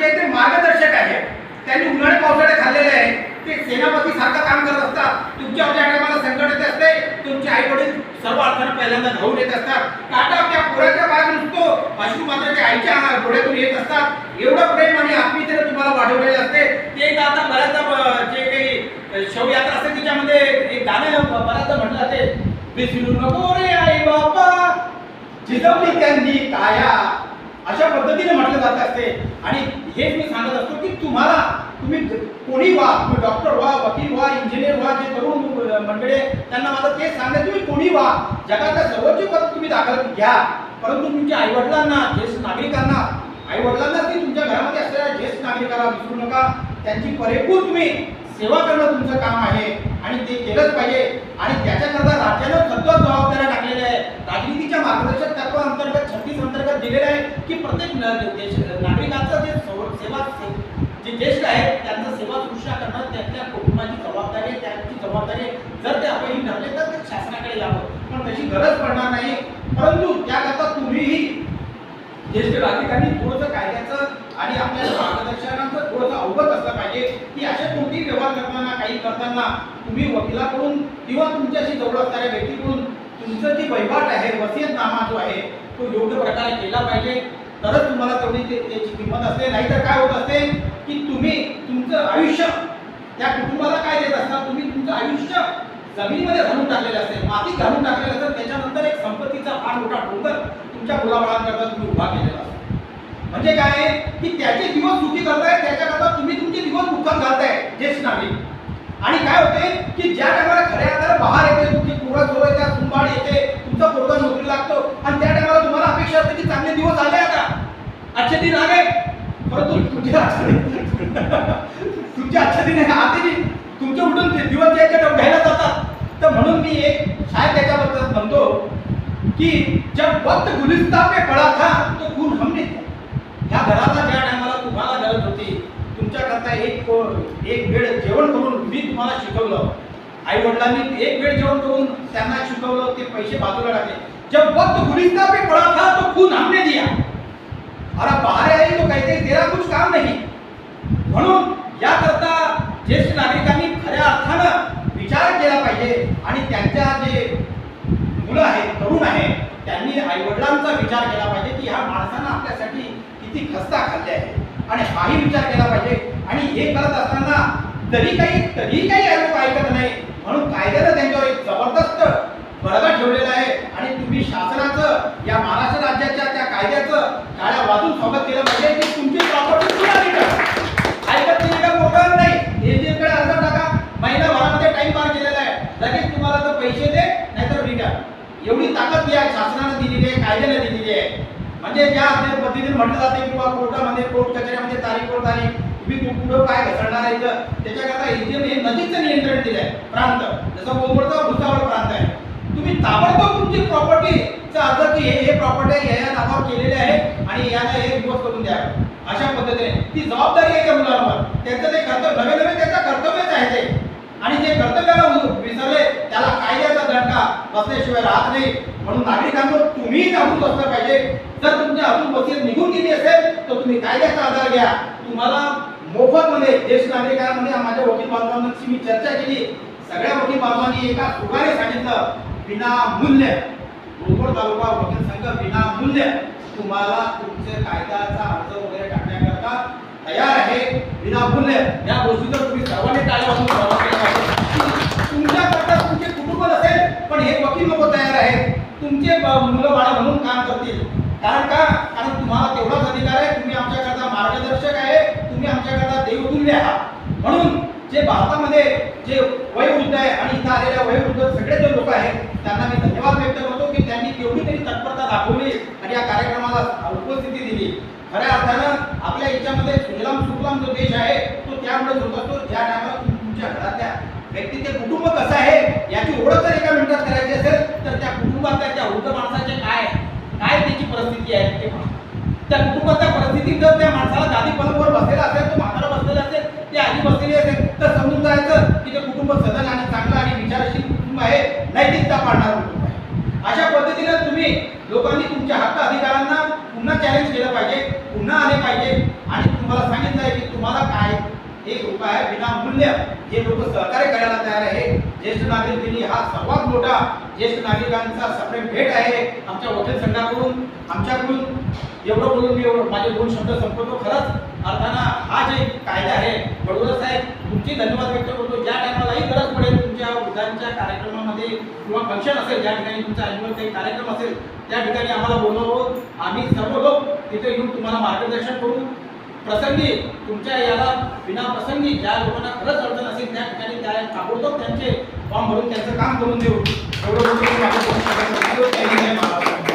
जे ते मार्गदर्शक आहे त्यांनी उन्हाळे पावसाळे खाल्लेले आहे. ते सेनापती सारखं काम करत असतात. तुमच्या आपल्या टायमाला संकट येत असते तुमचे आई वडील सर्व अर्थानं पहिल्यांदा धावून येत असतात. काटा त्या पुराच्या बाहेर नुसतो अश्रू माताच्या आईच्या डोळ्यातून येत असतात. एवढं प्रेम आणि आत्मीयतेने तुम्हाला वाढवलेले असते. ते एक आता बऱ्याचदा जे काही शवयात्रा असते तिच्यामध्ये एक गाणं बऱ्याचदा म्हटलं जाते. विसरू नको रे आई बाबा. झिजवली त्यांनी काया. अशा पद्धतीने म्हटलं जात असते. आणि हेच मी सांगत असतो की तुम्हाला तुम्ही कोणी व्हा तुम्ही डॉक्टर व्हा वकील व्हा इंजिनियर व्हा जे तरुण मंडळे त्यांना माझं तेच सांगणं तुम्ही कोणी व्हा. जगातल्या सर्वोच्च पद तुम्ही दाखल घ्या. परंतु तुमच्या आईवडिलांना ज्येष्ठ नागरिकांना आईवडिलांना ती तुमच्या घरामध्ये असलेल्या ज्येष्ठ नागरिकाला विसरू नका. त्यांची परेपूर तुम्ही सेवा करणं तुमचं काम आहे. आणि ते केलंच पाहिजे. आणि त्याच्याकरता राज्यानं नागरिकांचं जे सेवा जे ज्येष्ठ आहेत त्यांचं सेवा सुश्रूषा करणं त्यांच्या कुटुंबाची जबाबदारी आहे त्यांची जबाबदारी जर ते अपयशी ठरले तर ते शासनाकडे यावं पण त्याची गरज पडणार नाही. परंतु त्याकरता तुम्हीही ज्येष्ठ नागरिकांनी थोडंसं कायद्याचं आणि आपल्या मार्गदर्शनाचं थोडंसं अवगत असलं पाहिजे की असे कोणतेही व्यवहार करताना काही करताना तुम्ही वकिलाकडून किंवा तुमच्याशी जवळ असणाऱ्या व्यक्तीकडून तुमचं जी वैवाट आहे वसियतनामा जो आहे तो योग्य प्रकारे केला पाहिजे. ते- त्याची किंमत असते नाहीतर काय होत असते की तुम्ही तुमचं आयुष्य त्या कुटुंबाला काय देत असता तुम्ही तुमचं आयुष्य जमिनीमध्ये घालून टाकलेलं असते मातीत घालून टाकलेलं असतं त्याच्यानंतर एक संपत्तीचा फार मोठा डोंगर तुमच्या मुलाबाळांकरता तुम्ही उभा केलेला असतो. म्हणजे काय आहे की त्याचे दिवस सुखी करताय त्याच्याकरता तुम्ही तुमचे दिवस दुःखात घालताय ज्येष्ठ नागरिक आणि काय होते की ज्या टायमाला खऱ्या बाहेर येते तुमची पोरं जोर त्या कुंभाड येते तुमचा पोरगा नोकरी लागतो अच्छे दिन आ गए परंतु तुमचे अच्छे दिन. तुमचे अच्छे दिन आहे आते दिन. तुमचे उठून ते दिवस जे घ्यायला जातात. तर म्हणून मी एक शायद त्याच्याबद्दल म्हणतो की जब वक्त गुलिस्ता पे पड़ा था तो खून हमने ह्या घराला ज्या टायमाला तुम्हाला गरज होती तुमच्याकरता एक एक वेळ जेवण करून मी तुम्हाला शिकवलं. आई वडिलांनी एक वेळ जेवण करून त्यांना शिकवलं ते पैसे बाजूला टाकले. जब वक्त गुलिस्ता पे पड़ा था तो खून हमने दिया. अरे बाहेर आई तो कहते तेरा कुछ काम नहीं. म्हणून याकरता ज्येष्ठ नागरिकांनी खऱ्या अर्थानं विचार केला पाहिजे. आणि त्यांच्या जे मुलं आहेत तरुण आहे त्यांनी आई वडिलांचा विचार केला पाहिजे की ह्या माणसानं आपल्यासाठी किती खस्ता खाल्ले आहे आणि हाही विचार केला पाहिजे. आणि हे करत असताना तरी काही तरी काही लोक ऐकत नाही म्हणून कायद्यानं त्यांच्यावर एक जबरदस्त बळगा ठेवलेला आहे आणि तुम्ही शासनाचं या महाराष्ट्र राज्याच्या त्या कायद्याचं काळ्या वाजून स्वागत केलं पाहिजे की तुमची प्रॉपर्टी तुम्हाला रिटर्न ऐकत नाही का प्रोग्राम नाही एजीकडे अर्ज टाका महिनाभरामध्ये टाइम पार केलेला आहे लगेच तुम्हाला तर पैसे दे नाहीतर रिटर्न एवढी ताकद या शासनानं दिलेली आहे कायद्याने दिलेली आहे. म्हणजे ज्या आपल्या पद्धतीने म्हटलं जाते किंवा कोर्टामध्ये कोर्ट कचऱ्यामध्ये तारीख कोर्ट तारीख तुम्ही कुठं काय घसरणार आहे तर त्याच्याकरता एजीएम हे नजीकचं नियंत्रण दिलंय प्रांत. जसं कोलवडचा भुसावळ प्रांत आहे. तुम्ही ताबडतोब तुमची प्रॉपर्टीचा अर्ज की हे हे प्रॉपर्टी या या नावावर केलेले आहे आणि याला हे दिवस करून द्या. अशा पद्धतीने. ती जबाबदारी आहे त्या मुलांवर. त्यांचं ते कर्तव्य नवे नवे त्याचं कर्तव्यच आहे ते. आणि जे कर्तव्याला विसरले त्याला कायद्याचा दणका बसल्याशिवाय राहत नाही. म्हणून नागरिकांवर तुम्ही जागरूक असलं पाहिजे जर तुमच्या अजून वसीयत निघून गेली असेल तर तुम्ही कायद्याचा आधार घ्या. तुम्हाला मोफतमध्ये ज्येष्ठ नागरिकांमध्ये माझ्या वकील बांधवांची मी चर्चा केली. सगळ्या वकील बांधवांनी एका सुगाने सांगितलं विनामूल्य. रोकड तालुका वकील संघ विनामूल्य. तुम्हाला तुमचे कायद्याचा अर्ज वगैरे टाकण्याकरता तयार आहे. विनामूल्य. या या गोष्टीचं तुम्ही सर्वांनी टाळ्या वाजून स्वागत केलं पाहिजे. तुमच्याकरता तुमचे कुटुंब नसेल पण हे वकील लोक तयार आहेत तुमचे ब- मुलं बाळा म्हणून काम करतील. कारण का? कारण तुम्हाला तेवढाच अधिकार आहे. तुम्ही आमच्याकरता मार्गदर्शक आहे. तुम्ही आमच्याकरता देवतुल्य आहात. म्हणून जे भारतामध्ये जे वयोवृद्ध आहे आणि इथं आलेल्या वयोवृद्ध सगळे जे लोक आहेत नैतिकता अशा पद्धतीने तुम्ही लोकांनी तुमच्या हक्क अधिकारांना पुन्हा चॅलेंज केलं पाहिजे पुन्हा आले पाहिजे. आणि तुम्हाला सांगितलं की तुम्हाला काय एक उपाय विनामूल्य जे लोक सहकार्य करायला तयार आहे. ज्येष्ठ नागरिक दिनी हा सर्वात मोठा ज्येष्ठ नागरिकांचा सप्रेम भेट आहे आमच्या वकील संघाकडून आमच्याकडून. एवढं बोलून मी एवढं माझे दोन शब्द संपवतो. खरंच अर्थानं हा जे कायदा आहे बडोदा साहेब तुमची धन्यवाद व्यक्त करतो ज्या टायमालाही गरज पडेल तुमच्या कार्यक्रमामध्ये किंवा फंक्शन असेल ज्या ठिकाणी तुमचा अॅन्युअल काही कार्यक्रम असेल त्या ठिकाणी आम्हाला बोलवं आम्ही सर्व लोक तिथे येऊन तुम्हाला मार्गदर्शन करू प्रसंगी तुमच्या याला विना प्रसंगी ज्या लोकांना खरंच अडचण असेल त्या ठिकाणी त्या ताबडतोब त्यांचे फॉर्म भरून त्यांचं काम करून देऊ. एवढं